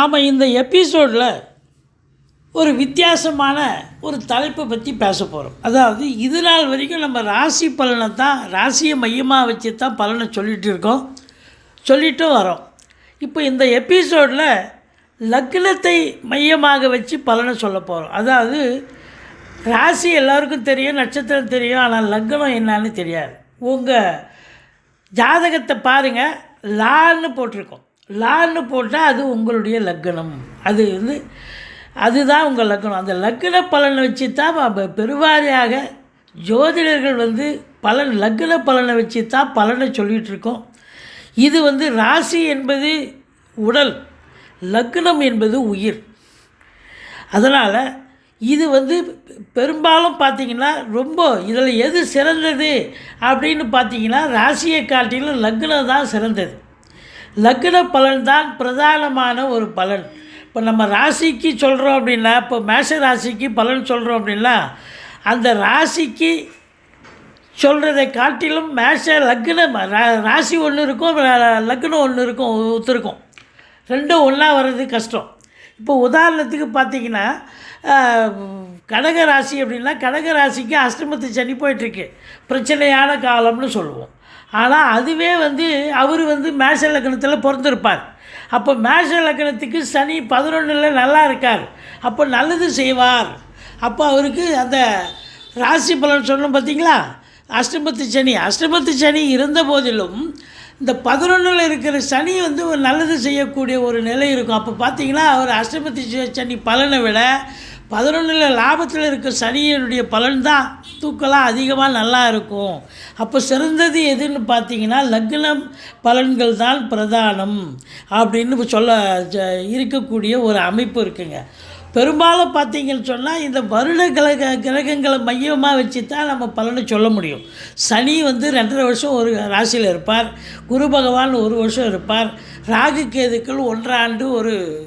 நாம் இந்த எபிசோடில் ஒரு வித்தியாசமான ஒரு தலைப்பை பற்றி பேச போகிறோம் அதாவது இது நாள் வரைக்கும் நம்ம ராசி பலனை தான் ராசியை மையமாக வச்சு தான் பலனை சொல்லிகிட்டு இருக்கோம். சொல்லிட்டும் வரோம். இப்போ இந்த எபிசோடில் லக்னத்தை மையமாக வச்சு பலனை சொல்ல போகிறோம் அதாவது ராசி எல்லாருக்கும் தெரியும் நட்சத்திரம் தெரியும் ஆனால் லக்னம் என்னன்னு தெரியாது. உங்கள் ஜாதகத்தை பாருங்கள் லான்னு போட்டிருக்கோம். லான்னு போட்டால் அது உங்களுடைய லக்னம் அது வந்து அதுதான் உங்கள் லக்னம் அந்த லக்ன பலனை வச்சு தான் பெருவாரியாக ஜோதிடர்கள் வந்து பலன் லக்ன பலனை வச்சு தான் பலனை சொல்லிகிட்ருக்கோம் இது வந்து ராசி என்பது உடல் லக்னம் என்பது உயிர். அதனால் இது வந்து பெரும்பாலும் பார்த்தீங்கன்னா ரொம்ப இதில் எது சிறந்தது அப்படின்னு பார்த்தீங்கன்னா ராசியை காட்டிலும் லக்னம் தான் சிறந்தது. லக்ன பலன் தான் பிரதானமான ஒரு பலன். இப்போ நம்ம ராசிக்கு சொல்கிறோம் அப்படின்னா இப்போ மேஷ ராசிக்கு பலன் சொல்கிறோம் அப்படின்னா அந்த ராசிக்கு சொல்கிறதை காட்டிலும் மேஷ லக்னம் ரா- ராசி ஒன்று இருக்கும் லக்னம் ஒன்று இருக்கும் ஒத்துருக்கும். ரெண்டும் ஒன்றா வர்றது கஷ்டம். இப்போ உதாரணத்துக்கு பார்த்தீங்கன்னா கடக ராசி அப்படின்னா கடக ராசிக்கு அஷ்டமத்து சனி போயிட்டுருக்கு பிரச்சனையான காலம்னு சொல்லுவோம். ஆனால் அதுவே வந்து அவர் வந்து மேஷ லக்னத்தில் பிறந்திருப்பார். அப்போ மேஷ லக்னத்துக்கு சனி பதினொன்றில் நல்லா இருக்கார். அப்போ நல்லது செய்வார். அப்போ அவருக்கு அந்த ராசி பலன் சொன்னோம் பார்த்தீங்களா? அஷ்டமத்து சனி. அஷ்டமத்து சனி இருந்த போதிலும் இந்த பதினொன்றில் இருக்கிற சனி வந்து ஒரு நல்லது செய்யக்கூடிய ஒரு நிலை இருக்கும். அப்போ பார்த்தீங்கன்னா அவர் அஷ்டமத்து சனி பலனை விட பதினொன்றில் லாபத்தில் இருக்க சனியினுடைய பலன்தான் தூக்கலாம் அதிகமாக நல்லா இருக்கும். அப்போ சிறந்தது எதுன்னு பார்த்தீங்கன்னா லக்னம் பலன்கள் தான் பிரதானம் அப்படின்னு சொல்ல ஜ- இருக்கக்கூடிய ஒரு அமைப்பு இருக்குங்க. பெரும்பாலும் பார்த்தீங்கன்னு சொன்னால் இந்த வருட கிரக கிரகங்களை மையமாக வச்சு தான் நம்ம பலனை சொல்ல முடியும். சனி வந்து ரெண்டரை வருஷம் ஒரு ராசியில் இருப்பார். குரு பகவான் ஒரு வருஷம் இருப்பார். ராகு கேதுக்கள் ஒன்றாண்டு ஒரு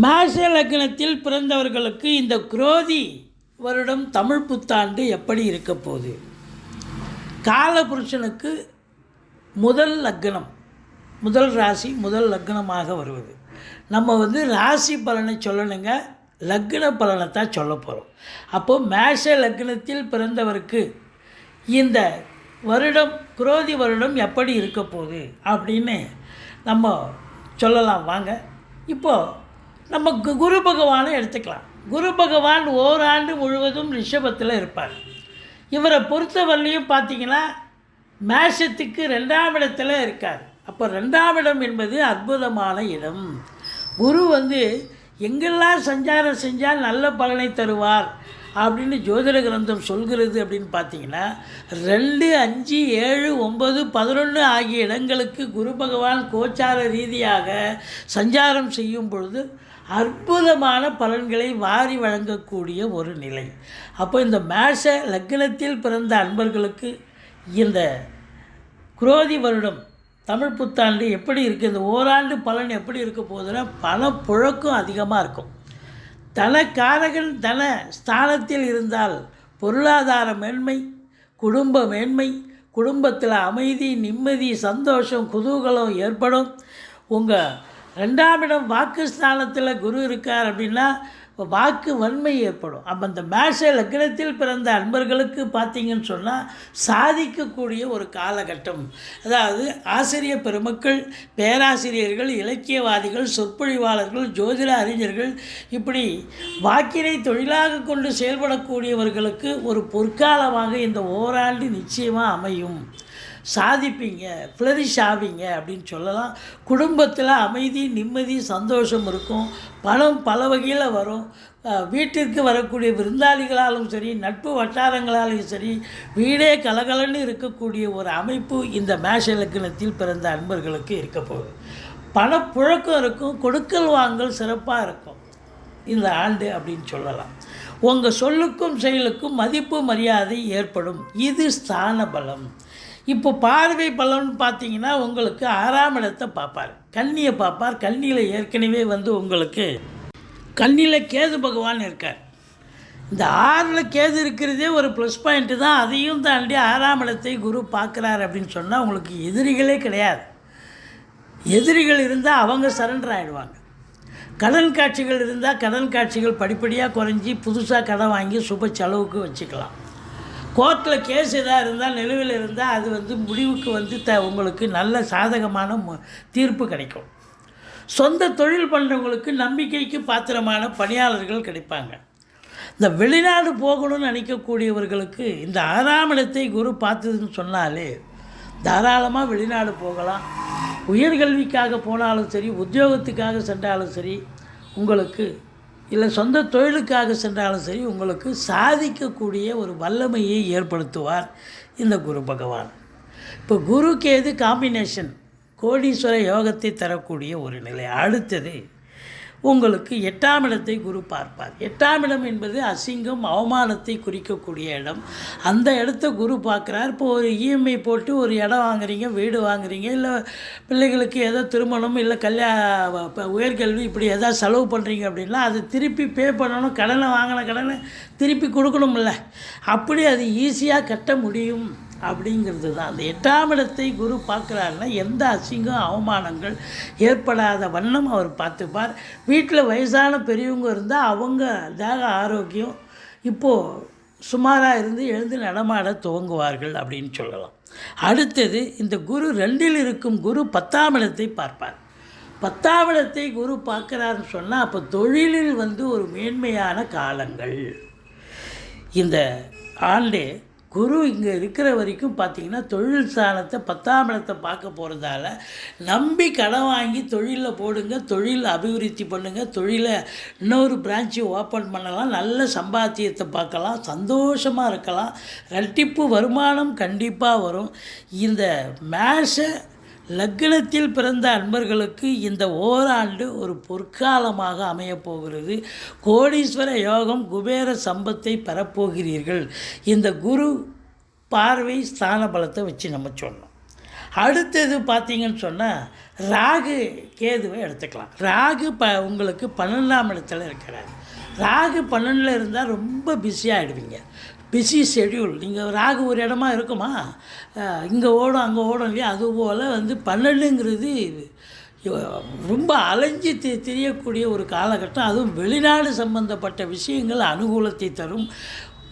மேஷ லக்னத்தில் பிறந்தவர்களுக்கு இந்த குரோதி வருடம் தமிழ் புத்தாண்டு எப்படி இருக்க போகுது? காலபுருஷனுக்கு முதல் லக்னம் முதல் ராசி முதல் லக்னமாக வருவது. நம்ம வந்து ராசி பலனை சொல்லணுங்க லக்ன பலனை தான் சொல்ல போகிறோம் அப்போது மேஷ லக்னத்தில் பிறந்தவருக்கு இந்த வருடம் குரோதி வருடம் எப்படி இருக்க போகுது அப்படின்னு நம்ம சொல்லலாம். வாங்க இப்போது நம்ம கு- குரு பகவானை எடுத்துக்கலாம். குரு பகவான் ஓராண்டு முழுவதும் ரிஷபத்தில் இருப்பார். இவரை பொறுத்தவரையிலையும் பார்த்தீங்கன்னா மேஷத்துக்கு ரெண்டாம் இடத்துல இருக்கார். அப்போ ரெண்டாம் இடம் என்பது அற்புதமான இடம். குரு வந்து எங்கெல்லாம் சஞ்சாரம் செஞ்சால் நல்ல பலனை தருவார் அப்படின்னு ஜோதிட கிரந்தம் சொல்கிறது அப்படின்னு பார்த்தீங்கன்னா ரெண்டு அஞ்சு ஏழு ஒம்பது பதினொன்று ஆகிய இடங்களுக்கு குரு பகவான் கோச்சார ரீதியாக சஞ்சாரம் செய்யும் பொழுது அற்புதமான பலன்களை வாரி வழங்கக்கூடிய ஒரு நிலை. அப்போ இந்த மேஷ லக்னத்தில் பிறந்த அன்பர்களுக்கு இந்த குரோதி வருடம் தமிழ் புத்தாண்டு எப்படி இருக்குது இந்த ஓராண்டு பலன் எப்படி இருக்க போகுதுன்னா பல புழக்கம் அதிகமாக இருக்கும். தனக்காரகன் தன ஸ்தானத்தில் இருந்தால் பொருளாதார மேன்மை குடும்ப மேன்மை குடும்பத்தில் அமைதி நிம்மதி சந்தோஷம் குதூகலம் ஏற்படும். உங்கள் ரெண்டாம் இடம் வாக்கு ஸ்தானத்தில் குரு இருக்கார் அப்படின்னா வாக்கு வன்மை ஏற்படும். அப்போ அந்த மேஷ லக்னத்தில் பிறந்த அன்பர்களுக்கு பார்த்தீங்கன்னு சொன்னால் சாதிக்கக்கூடிய ஒரு காலகட்டம். அதாவது ஆசிரியர் பெருமக்கள் பேராசிரியர்கள் இலக்கியவாதிகள் சொற்பொழிவாளர்கள் ஜோதிட அறிஞர்கள் இப்படி வாக்கினை தொழிலாக கொண்டு செயல்படக்கூடியவர்களுக்கு ஒரு பொற்காலமாக இந்த ஓராண்டு நிச்சயமாக அமையும். சாதிப்பீங்க ஃப்ளரிஷ் ஆவீங்க அப்படின்னு சொல்லலாம். குடும்பத்தில் அமைதி நிம்மதி சந்தோஷம் இருக்கும். பணம் பல வகையில் வரும். வீட்டிற்கு வரக்கூடிய விருந்தாளிகளாலும் சரி நட்பு வட்டாரங்களாலும் சரி வீடே கலகலன்னு இருக்கக்கூடிய ஒரு அமைப்பு இந்த மேஷ இலக்கணத்தில் பிறந்த அன்பர்களுக்கு இருக்க போகுது. பணப்புழக்கம் இருக்கும் கொடுக்கல் வாங்கல் சிறப்பாக இருக்கும். இந்த ஆண்டு அப்படின்னு சொல்லலாம். உங்கள் சொல்லுக்கும் செயலுக்கும் மதிப்பு மரியாதை ஏற்படும். இது ஸ்தான பலம் இப்போ பார்வை பலன் பார்த்தீங்கன்னா உங்களுக்கு ஆறாம் இடத்தை பார்ப்பார். கண்ணியை பார்ப்பார். கண்ணியில் ஏற்கனவே வந்து உங்களுக்கு கண்ணியில் கேது பகவான் இருக்கார். இந்த ஆறில் கேது இருக்கிறதே ஒரு ப்ளஸ் பாயிண்ட்டு தான். அதையும் தாண்டி ஆறாம் இடத்தை குரு பார்க்குறார் அப்படின்னு சொன்னால் உங்களுக்கு எதிரிகளே கிடையாது. எதிரிகள் இருந்தால் அவங்க சரண்டர் ஆகிடுவாங்க கடன் காட்சிகள் இருந்தால் கடன் காட்சிகள் படிப்படியாக குறைஞ்சி புதுசாக கடன் வாங்கி சுப செலவுக்கு வச்சுக்கலாம். கோர்ட்டில் கேஸ் எதாக இருந்தால் நிலுவையில் இருந்தால் அது வந்து முடிவுக்கு வந்து த உங்களுக்கு நல்ல சாதகமான தீர்ப்பு கிடைக்கும். சொந்த தொழில் பண்ணுறவங்களுக்கு நம்பிக்கைக்கு பாத்திரமான பணியாளர்கள் கிடைப்பாங்க. இந்த வெளிநாடு போகணும்னு நினைக்கக்கூடியவர்களுக்கு இந்த ஆறாம் இடத்தை குரு பார்த்ததுன்னு சொன்னாலே தாராளமாக வெளிநாடு போகலாம். உயர்கல்விக்காக போனாலும் சரி உத்தியோகத்துக்காக சென்றாலும் சரி உங்களுக்கு இல்லை சொந்த தொழிலுக்காக சென்றாலும் சரி உங்களுக்கு சாதிக்கக்கூடிய ஒரு வல்லமையை ஏற்படுத்துவார் இந்த குரு பகவான். இப்போ குருக்கு எது காம்பினேஷன் கோடீஸ்வர யோகத்தை தரக்கூடிய ஒரு நிலை. அடுத்தது உங்களுக்கு எட்டாம் இடத்தை குரு பார்ப்பார். எட்டாம் இடம் என்பது அசிங்கம் அவமானத்தை குறிக்கக்கூடிய இடம். அந்த இடத்த குரு பார்க்குறார். இப்போ ஒரு இஎம்ஐ போட்டு ஒரு இடம் வாங்குறீங்க வீடு வாங்குறீங்க இல்லை பிள்ளைகளுக்கு ஏதோ திருமணம் இல்லை கல்யாண இப்போ உயர்கல்வி இப்படி எதாவது செலவு பண்ணுறீங்க அப்படின்னா அது திருப்பி பே பண்ணணும். கடனை வாங்கின கடனை திருப்பி கொடுக்கணும்ல. அப்படி அது ஈஸியாக கட்ட முடியும். அப்படிங்கிறது தான் அந்த எட்டாம் இடத்தை குரு பார்க்குறாருன்னா எந்த அசிங்கம் அவமானங்கள் ஏற்படாத வண்ணம் அவர் பார்த்துப்பார். வீட்டில் வயசான பெரியவங்க இருந்தால் அவங்க தேக ஆரோக்கியம் இப்போது சுமாராக இருந்து எழுந்து நடமாட துவங்குவார்கள் அப்படின்னு சொல்லலாம். அடுத்தது இந்த குரு ரெண்டில் இருக்கும் குரு பத்தாம் இடத்தை பார்ப்பார். பத்தாம் இடத்தை குரு பார்க்குறாருன்னு சொன்னால் அப்போ தொழிலில் வந்து ஒரு மேன்மையான காலங்கள். இந்த ஆண்டு குரு இங்கே இருக்கிற வரைக்கும் பார்த்தீங்கன்னா தொழில் ஸ்தானத்தை பத்தாம் இடத்தை பார்க்க போகிறதால நம்பி கடன் வாங்கி தொழிலில் போடுங்க தொழில் அபிவிருத்தி பண்ணுங்கள் தொழிலை இன்னொரு பிரான்ச்சு ஓப்பன் பண்ணலாம் நல்ல சம்பாத்தியத்தை பார்க்கலாம் சந்தோஷமாக இருக்கலாம். ரெட்டிப்பு வருமானம் கண்டிப்பாக வரும். இந்த மேஷை லக்னத்தில் பிறந்த அன்பர்களுக்கு இந்த ஓராண்டு ஒரு பொற்காலமாக அமையப் போகிறது. கோடீஸ்வர யோகம் குபேர சம்பத்தை பெறப்போகிறீர்கள். இந்த குரு பார்வை ஸ்தான பலத்தை வச்சு நம்ம சொன்னோம் அடுத்தது பார்த்தீங்கன்னு சொன்னால் ராகு கேதுவை எடுத்துக்கலாம். ராகு ப உங்களுக்கு பன்னெண்டாம் இடத்துல இருக்கிறார். ராகு பன்னெண்டில் இருந்தால் ரொம்ப பிஸியாகிடுவீங்க பிஸி ஷெட்யூல் நீங்கள் ராகு ஒரு இடமா இருக்குமா? இங்கே ஓடும் அங்கே ஓடும் இல்லையா? அதுபோல் வந்து பன்னெண்டுங்கிறது ரொம்ப அலைஞ்சு தி தெரியக்கூடிய ஒரு காலகட்டம். அதுவும் வெளிநாடு சம்பந்தப்பட்ட விஷயங்கள் அனுகூலத்தை தரும்.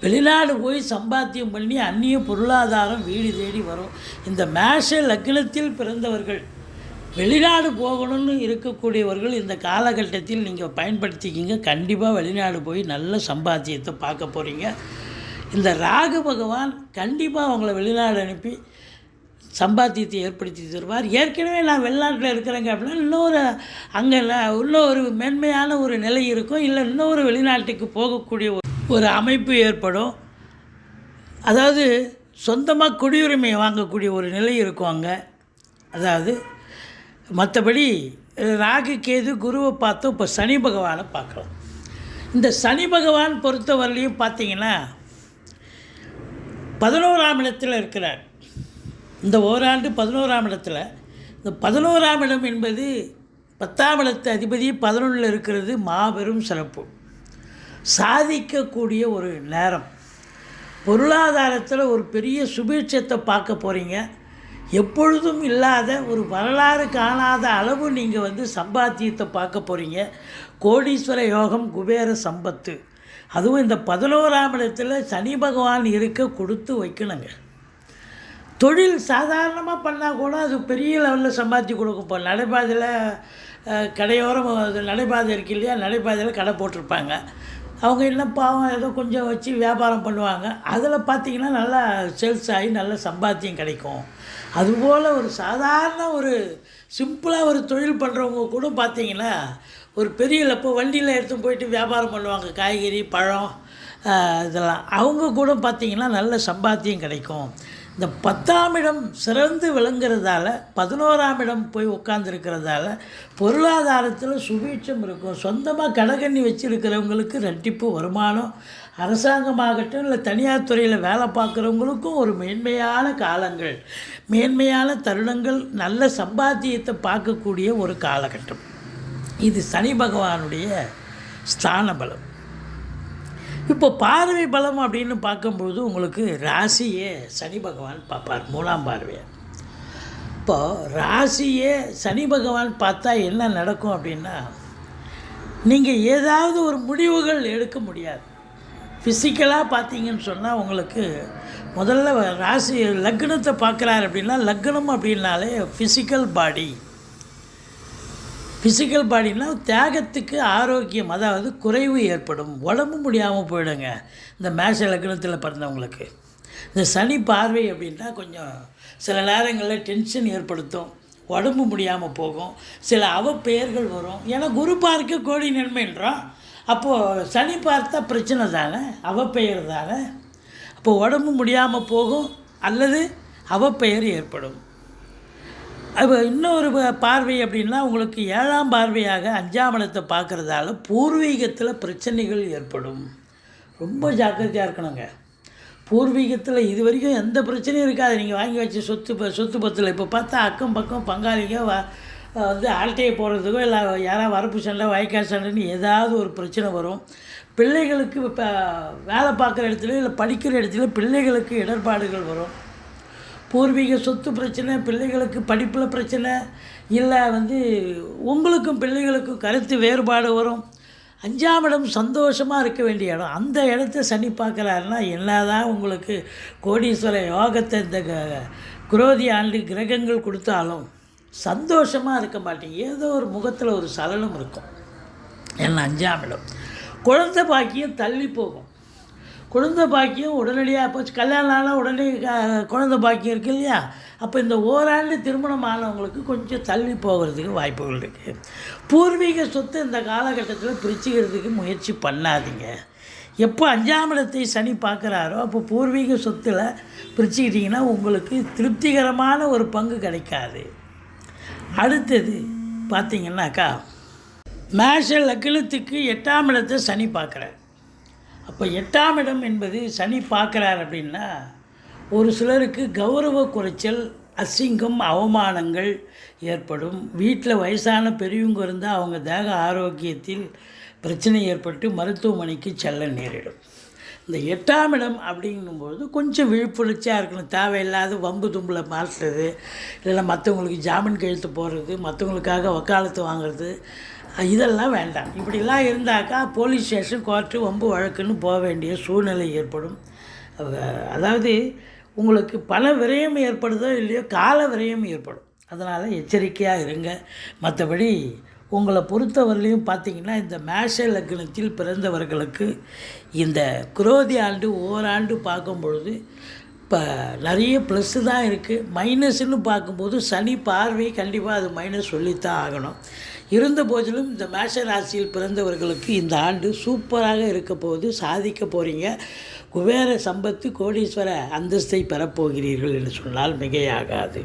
வெளிநாடு போய் சம்பாத்தியம் பண்ணி அந்நிய பொருளாதாரம் வீடு தேடி வரும். இந்த மேஷ லக்னத்தில் பிறந்தவர்கள் வெளிநாடு போகணும்னு இருக்கக்கூடியவர்கள் இந்த காலகட்டத்தில் நீங்கள் பயன்படுத்திக்கிங்க. கண்டிப்பாக வெளிநாடு போய் நல்ல சம்பாத்தியத்தை பார்க்க போகிறீங்க இந்த ராகு பகவான் கண்டிப்பாக அவங்கள வெளிநாடு அனுப்பி சம்பாத்தியத்தை ஏற்படுத்தி தருவார். ஏற்கனவே நான் வெளிநாட்டில் இருக்கிறேங்க அப்படின்னா இன்னொரு அங்கே இன்னொரு மேன்மையான ஒரு நிலை இருக்கும். இல்லை இன்னொரு வெளிநாட்டுக்கு போகக்கூடிய ஒரு- ஒரு அமைப்பு ஏற்படும். அதாவது சொந்தமாக குடியுரிமை வாங்கக்கூடிய ஒரு நிலை இருக்கும் அங்கே. அதாவது மற்றபடி ராகு கேது குருவை பார்த்தோம் இப்போ சனி பகவானை பார்க்கலாம். இந்த சனி பகவான் பொறுத்தவரையிலையும் பார்த்தீங்கன்னா பதினோராம் இடத்தில் இருக்கிறார். இந்த ஓராண்டு பதினோராம் இடத்தில் இந்த பதினோராம் இடம் என்பது பத்தாம் இடத்து அதிபதி பதினொன்றில் இருக்கிறது மாபெரும் சிறப்பு. சாதிக்கக்கூடிய ஒரு நேரம். பொருளாதாரத்தில் ஒரு பெரிய சுபீட்சத்தை பார்க்க போகிறீங்க எப்பொழுதும் இல்லாத ஒரு வரலாறு காணாத அளவு நீங்கள் வந்து சம்பாத்தியத்தை பார்க்க போகிறீங்க கோடீஸ்வர யோகம் குபேர சம்பத்து. அதுவும் இந்த பதினோராம் இடத்துல சனி பகவான் இருக்க கொடுத்து வைக்கணுங்க. தொழில் சாதாரணமாக பண்ணால் கூட அது பெரிய லெவலில் சம்பாதிச்சு கொடுக்கும் இப்போ நடைபாதையில் கடையோரம் அது நடைபாதை இருக்கு இல்லையா? நடைபாதையில் கடை போட்டிருப்பாங்க. அவங்க என்ன பாவம் ஏதோ கொஞ்சம் வச்சு வியாபாரம் பண்ணுவாங்க. அதில் பார்த்திங்கன்னா நல்லா சேல்ஸ் ஆகி நல்ல சம்பாத்தியம் கிடைக்கும். அதுபோல் ஒரு சாதாரண ஒரு சிம்பிளாக ஒரு தொழில் பண்ணுறவங்க கூட பார்த்திங்கன்னா ஒரு பெரிய இப்போ வண்டியில் எடுத்து போயிட்டு வியாபாரம் பண்ணுவாங்க. காய்கறி பழம் இதெல்லாம். அவங்க கூட பார்த்திங்கன்னா நல்ல சம்பாத்தியம் கிடைக்கும். இந்த பத்தாம் இடம் சிறந்து விளங்குறதால பதினோராம் இடம் போய் உட்காந்துருக்கிறதால பொருளாதாரத்தில் சுபீட்சம் இருக்கும். சொந்தமாக கடகண்ணி வச்சுருக்கிறவங்களுக்கு ரெட்டிப்பு வருமானம் அரசாங்கமாகட்டும் இல்லை தனியார் துறையில் வேலை பார்க்குறவங்களுக்கும் ஒரு மேன்மையான காலங்கள் மேன்மையான தருணங்கள் நல்ல சம்பாத்தியத்தை பார்க்கக்கூடிய ஒரு காலகட்டம். இது சனி பகவானுடைய ஸ்தான பலம் இப்போ பார்வை பலம் அப்படின்னு பார்க்கும்பொழுது உங்களுக்கு ராசியே சனி பகவான் பார்ப்பார் மூணாம் பார்வையை. இப்போ ராசியே சனி பகவான் பார்த்தா என்ன நடக்கும் அப்படின்னா நீங்கள் ஏதாவது ஒரு முடிவுகள் எடுக்க முடியாது. ஃபிசிக்கலாக பார்த்தீங்கன்னு சொன்னால் உங்களுக்கு முதல்ல ராசி லக்னத்தை பார்க்குறாரு அப்படின்னா லக்னம் அப்படின்னாலே ஃபிசிக்கல் பாடி ஃபிசிக்கல் பாடினால் தியாகத்துக்கு ஆரோக்கியம் அதாவது குறைவு ஏற்படும். உடம்பு முடியாமல் போயிடுங்க. இந்த மேஷ லக்னத்தில் பிறந்தவங்களுக்கு. இந்த சனி பார்வை அப்படின்னா கொஞ்சம் சில நேரங்களில் டென்ஷன் ஏற்படுத்தும். உடம்பு முடியாமல் போகும். சில அவப்பெயர்கள் வரும். ஏன்னா குரு பார்க்க கோடி நன்மைன்றோம். அப்போது சனி பார்த்தா பிரச்சனை தானே? அவப்பெயர் தானே? அப்போ உடம்பு முடியாமல் போகும் அல்லது அவப்பெயர் ஏற்படும். அப்போ இன்னொரு ப- பார்வை அப்படின்னா உங்களுக்கு ஏழாம் பார்வையாக அஞ்சாம் இடத்தை பார்க்குறதால பூர்வீகத்தில் பிரச்சனைகள் ஏற்படும். ரொம்ப ஜாக்கிரதையாக இருக்கணுங்க. பூர்வீகத்தில் இது வரைக்கும் எந்த பிரச்சனையும் இருக்காது. நீங்கள் வாங்கி வச்ச சொத்து ப- சொத்து பத்தில் இப்போ பார்த்தா அக்கம் பக்கம் பங்காளிங்க வ வந்து ஆல்ட்டையை போடுறதுக்கோ இல்லை யாராவது வரப்பு சண்டை வாய்க்கால் சண்டைன்னு ஏதாவது ஒரு பிரச்சனை வரும். பிள்ளைகளுக்கு இப்போ வேலை பார்க்குற இடத்துல இல்லை படிக்கிற இடத்துல பிள்ளைகளுக்கு இடர்பாடுகள் வரும். பூர்வீக சொத்து பிரச்சனை பிள்ளைகளுக்கு படிப்பில் பிரச்சனை இல்லை வந்து உங்களுக்கும் பிள்ளைகளுக்கும் கருத்து வேறுபாடு வரும். அஞ்சாம் இடம் சந்தோஷமாக இருக்க வேண்டிய இடம். அந்த இடத்த சனி பார்க்குறாருன்னா என்னதான் உங்களுக்கு கோடீஸ்வர யோகத்தை இந்த க- குரோதி ஆண்டு கிரகங்கள் கொடுத்தாலும் சந்தோஷமாக இருக்க மாட்டேங்க ஏதோ ஒரு முகத்தில் ஒரு சலனம் இருக்கும். என்ன அஞ்சாம் இடம். குழந்தை பாக்கியம் தள்ளி போகும். குழந்தை பாக்கியம் உடனடியாக போச்சு கல்யாணம் ஆனால் உடனே குழந்தை பாக்கியம் இருக்கு இல்லையா? அப்போ இந்த ஓராண்டு திருமணம் ஆனவங்களுக்கு கொஞ்சம் தள்ளி போகிறதுக்கு வாய்ப்புகள் இருக்குது பூர்வீக சொத்து இந்த காலகட்டத்தில் பிரிச்சுக்கிறதுக்கு முயற்சி பண்ணாதீங்க. எப்போ அஞ்சாம் இடத்தை சனி பார்க்குறாரோ அப்போ பூர்வீக சொத்தில் பிரிச்சுக்கிட்டிங்கன்னா உங்களுக்கு திருப்திகரமான ஒரு பங்கு கிடைக்காது. அடுத்தது பார்த்தீங்கன்னாக்கா மேஷ லக்னத்துக்கு எட்டாம் இடத்தை சனி பார்க்குறார் அப்போ எட்டாம் இடம் என்பது சனி பார்க்குறார் அப்படின்னா ஒரு சிலருக்கு கௌரவ குறைச்சல் அசிங்கம் அவமானங்கள் ஏற்படும். வீட்டில் வயசான பெரியவங்க இருந்தால் அவங்க தேக ஆரோக்கியத்தில் பிரச்சனை ஏற்பட்டு மருத்துவமனைக்கு செல்ல நேரிடும். இந்த எட்டாம் இடம் அப்படிங்கும்போது கொஞ்சம் விழிப்புணர்ச்சியாக இருக்கணும். தேவையில்லாத வம்பு தும்பில் மாற்றுறது இல்லைன்னா மற்றவங்களுக்கு ஜாமீன் கழுத்து போடுறது மற்றவங்களுக்காக வக்காலத்து வாங்குறது இதெல்லாம் வேண்டாம். இப்படிலாம் இருந்தாக்கா போலீஸ் ஸ்டேஷன் கோர்ட்டு வம்பு வழக்குன்னு போக வேண்டிய சூழ்நிலை ஏற்படும். அதாவது உங்களுக்கு பண விரயம் ஏற்படுதோ இல்லையோ கால விரயம் ஏற்படும். அதனால் எச்சரிக்கையாக இருங்க. மற்றபடி உங்களை பொறுத்தவரையிலையும் பார்த்தீங்கன்னா இந்த மேஷ லக்னத்தில் பிறந்தவர்களுக்கு இந்த குரோதி ஆண்டு ஓராண்டு பார்க்கும் பொழுது இப்போ நிறைய ப்ளஸ்ஸு தான் இருக்குது மைனஸ்ன்னு பார்க்கும்போது சனி பார்வை கண்டிப்பாக அது மைனஸ் சொல்லித்தான் ஆகணும். இருந்த போதிலும் இந்த மேஷ ராசியில் பிறந்தவர்களுக்கு இந்த ஆண்டு சூப்பராக இருக்க போது சாதிக்க போகிறீங்க குபேர சம்பத்து கோடீஸ்வர அந்தஸ்தை பெறப்போகிறீர்கள் என்று சொன்னால் மிகையாகாது.